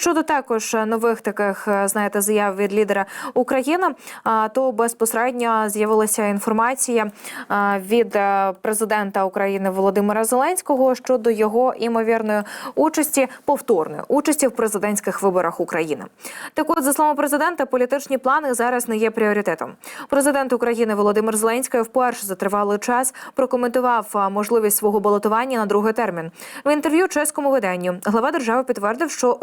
щодо також нових таких е, знаєте заяв від лідера України, то безпосередньо з'явилася інформація від е, президента України Володимира Зеленського щодо його імовірної участі повторної участі в президентських виборах України. Так от, за словами президента, політичні плани зараз не є пріоритетом. Президент України Володимир Зеленський вперше за тривалий час прокоментував можливість свого балотування на другий термін. В інтерв'ю чеському виданню глава держави підтвердив, що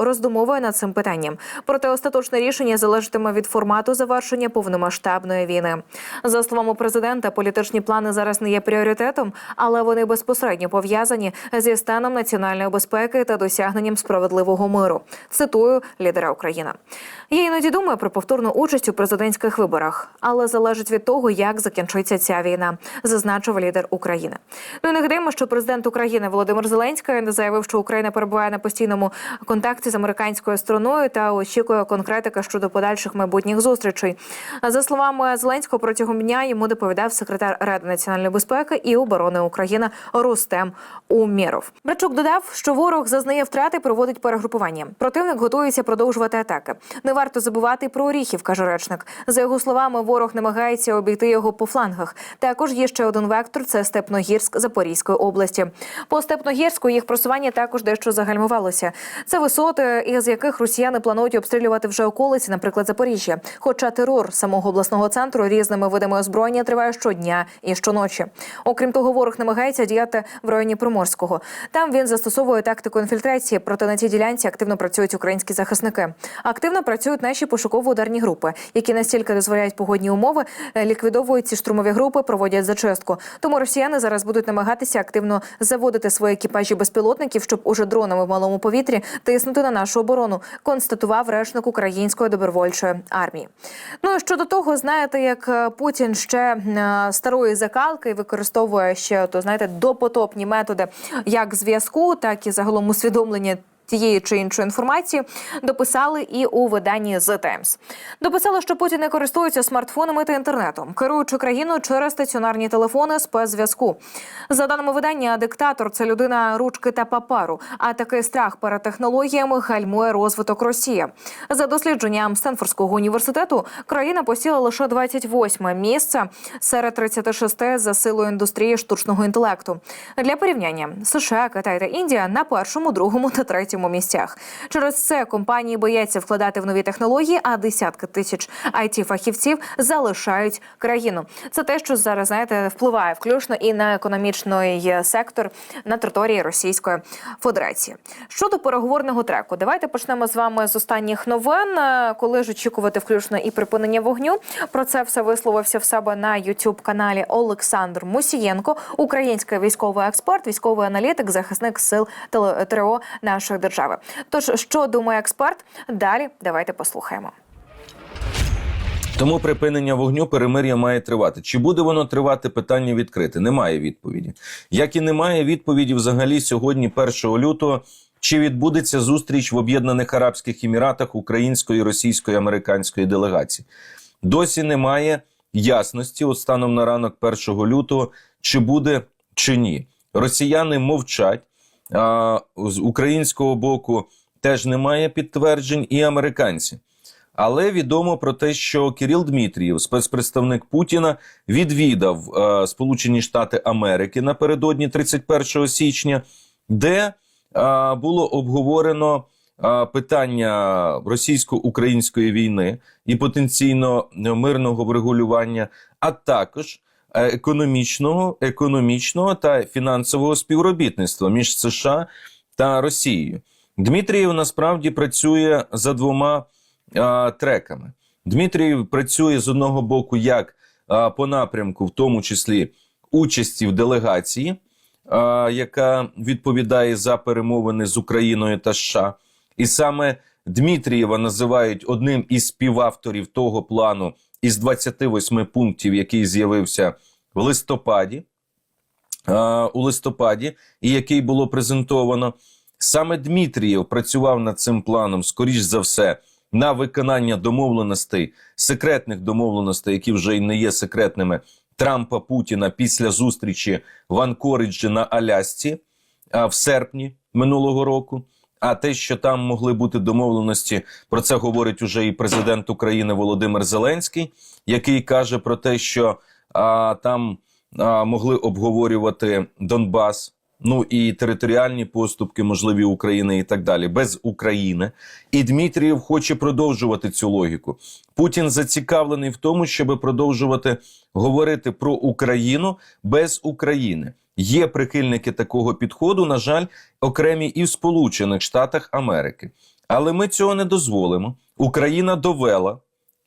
роздумовує над цим питанням. Проте остаточне рішення залежатиме від формату завершення повномасштабної війни. За словами президента, політичні плани зараз не є пріоритетом, але вони безпосередньо пов'язані зі станом національної безпеки та досягненням справедливого миру. Цитую лідера України. Я іноді думаю про повторну участь у президентських виборах, але залежить від того, як закінчиться ця війна, зазначив лідер України. Ну і нагадаємо, що президент України Володимир Зеленський заявив, що Україна перебуває на постійному контакті з американською стороною та очікує конкретика щодо подальших майбутніх зустрічей. За словами Зеленського, протягом дня йому доповідав секретар Ради національної безпеки і оборони України Рустем Умєров. Брачук додав, що ворог зазнає втрати, проводить перегрупування. Противник готується продовжувати атаки. Не варто забувати про оріхів, каже речник. За його словами, ворог намагається обійти його по флангах. Також є ще один вектор: це Степногірськ Запорізької області. По Степногірську їх просування також дещо загальмувалося. Це висоти, яких росіяни планують обстрілювати вже околиці, наприклад, Запоріжжя. Хоча терор самого обласного центру різними видами озброєння триває щодня і щоночі. Окрім того, ворог намагається діяти в районі Приморського. Там він застосовує тактику інфільтрації, проте на цій ділянці активно працюють українські захисники. Активно працюють наші пошуково-ударні групи, які настільки дозволяють погодні умови, е, ліквідовують ці штурмові групи, проводять зачистку. Тому росіяни зараз будуть намагатися активно заводити свої екіпажі безпілотників, щоб уже дронами в малому повітрі тиснути на нашу оборону. Констатував речник української добровольчої армії. Ну і щодо того, знаєте, як е, Путін ще е, старої закалки використовує ще то знаєте допотопні методи як зв'язку, так і загалом усвідомлення тієї чи іншої інформації дописали і у виданні The Times. Дописали, що Путін не користується смартфонами та інтернетом, керуючи країною через стаціонарні телефони спецзв'язку. За даними видання, диктатор це людина ручки та папару. А такий страх перед технологіями гальмує розвиток Росії. За дослідженням Стенфордського університету країна посіла лише 28 місце серед 36 за силою індустрії штучного інтелекту. Для порівняння США, Китай та Індія на першому, другому та третьому місцях. Через це компанії бояться вкладати в нові технології, а десятки тисяч it фахівців залишають країну. Це те, що зараз знаєте, впливає включно і на економічний сектор на території Російської Федерації. Щодо переговорного треку, давайте почнемо з вами з останніх новин. Е, Коли ж очікувати включно і припинення вогню. Про це все висловився в себе на youtube каналі Олександр Мусієнко, український військовий експерт, військовий аналітик, захисник сил ТРО нашої держави. Тож, що думає експерт? Далі давайте послухаємо. Тому припинення вогню перемир'я має тривати. Чи буде воно тривати? Питання відкрите. Немає відповіді. Як і немає відповіді взагалі сьогодні, 1 лютого, чи відбудеться зустріч в Об'єднаних Арабських Еміратах української, російської, американської делегації. Досі немає ясності от станом на ранок 1 лютого, чи буде чи ні. Росіяни мовчать. А з українського боку теж немає підтверджень, і американці. Але відомо про те, що Кирил Дмитрієв, спецпредставник Путіна, відвідав е, Сполучені Штати Америки напередодні 31 січня, де е, було обговорено е, питання російсько-української війни і потенційно мирного врегулювання, а також економічного, економічного та фінансового співробітництва між США та Росією. Дмитрієв насправді працює за двома а, треками. Дмитрієв працює з одного боку як а, по напрямку, в тому числі участі в делегації, а, яка відповідає за перемовини з Україною та США. І саме Дмитрієва називають одним із співавторів того плану із 28 пунктів, який з'явився в листопаді. У листопаді, і який було презентовано, саме Дмитрієв працював над цим планом, скоріш за все, на виконання домовленостей, секретних домовленостей, які вже й не є секретними Трампа Путіна після зустрічі в Анкориджі на Алясці в серпні минулого року. А те, що там могли бути домовленості, про це говорить уже і президент України Володимир Зеленський, який каже про те, що а, там а, могли обговорювати Донбас. Ну і територіальні поступки, можливі України і так далі, без України. І Дмитрієв хоче продовжувати цю логіку. Путін зацікавлений в тому, щоб продовжувати говорити про Україну без України. Є прихильники такого підходу, на жаль, окремі і в Сполучених Штатах Америки. Але ми цього не дозволимо. Україна довела,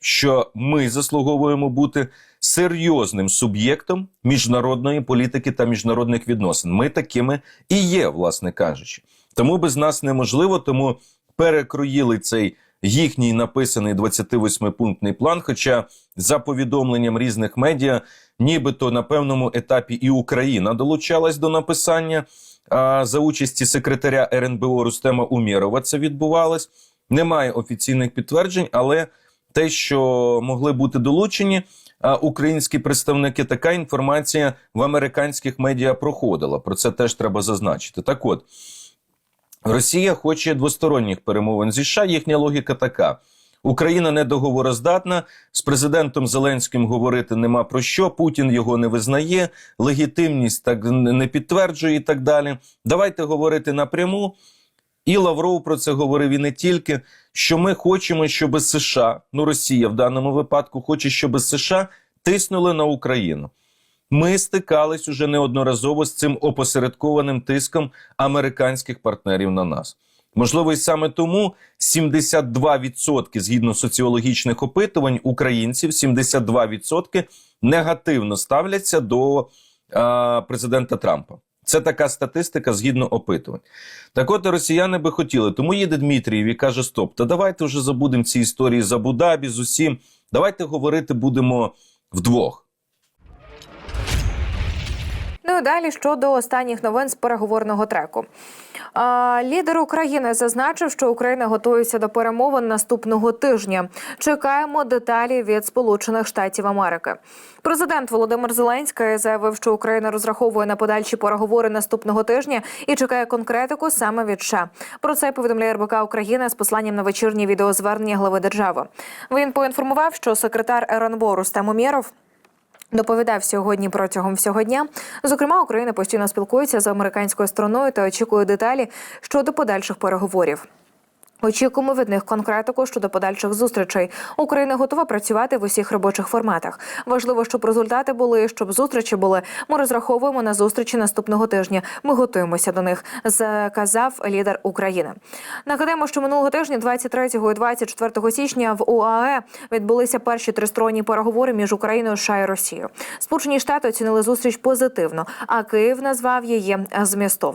що ми заслуговуємо бути серйозним суб'єктом міжнародної політики та міжнародних відносин. Ми такими і є, власне кажучи. Тому без нас неможливо, тому перекроїли цей їхній написаний 28-пунктний план. Хоча, за повідомленням різних медіа, нібито на певному етапі і Україна долучалась до написання. А за участі секретаря РНБО Рустема Умєрова це відбувалось. Немає офіційних підтверджень, але те, що могли бути долучені українські представники, така інформація в американських медіа проходила. Про це теж треба зазначити. Так от. Росія хоче двосторонніх перемовин зі США. Їхня логіка така: Україна не договороздатна, з президентом Зеленським говорити нема про що. Путін його не визнає, легітимність так не підтверджує і так далі. Давайте говорити напряму. І Лавров про це говорив і не тільки, що ми хочемо, щоб США, ну Росія в даному випадку, хоче, щоб США тиснули на Україну. Ми стикались уже неодноразово з цим опосередкованим тиском американських партнерів на нас. Можливо, і саме тому 72% згідно соціологічних опитувань українців, 72% негативно ставляться до а, президента Трампа. Це така статистика згідно опитувань. Так от росіяни би хотіли, тому їде Дмитрієв і каже: Стоп, та давайте вже забудемо ці історії з Абу-Дабі, з усім. Давайте говорити будемо вдвох. Ну далі щодо останніх новин з переговорного треку. Лідер України зазначив, що Україна готується до перемовин наступного тижня. Чекаємо деталі від Сполучених Штатів Америки. Президент Володимир Зеленський заявив, що Україна розраховує на подальші переговори наступного тижня і чекає конкретику саме від США. Про це повідомляє РБК Україна з посланням на вечірнє відеозвернення глави держави. Він поінформував, що секретар РНБО Рустем Умєров Доповідав сьогодні протягом всього дня. Зокрема, Україна постійно спілкується з американською стороною та очікує деталі щодо подальших переговорів. Очікуємо від них конкретику щодо подальших зустрічей. Україна готова працювати в усіх робочих форматах. Важливо, щоб результати були, щоб зустрічі були. Ми розраховуємо на зустрічі наступного тижня. Ми готуємося до них, сказав лідер України. Нагадаємо, що минулого тижня, 23 і 24 січня, в УАЕ відбулися перші тристоронні переговори між Україною, США і Росією. Сполучені Штати оцінили зустріч позитивно, а Київ назвав її змістовною.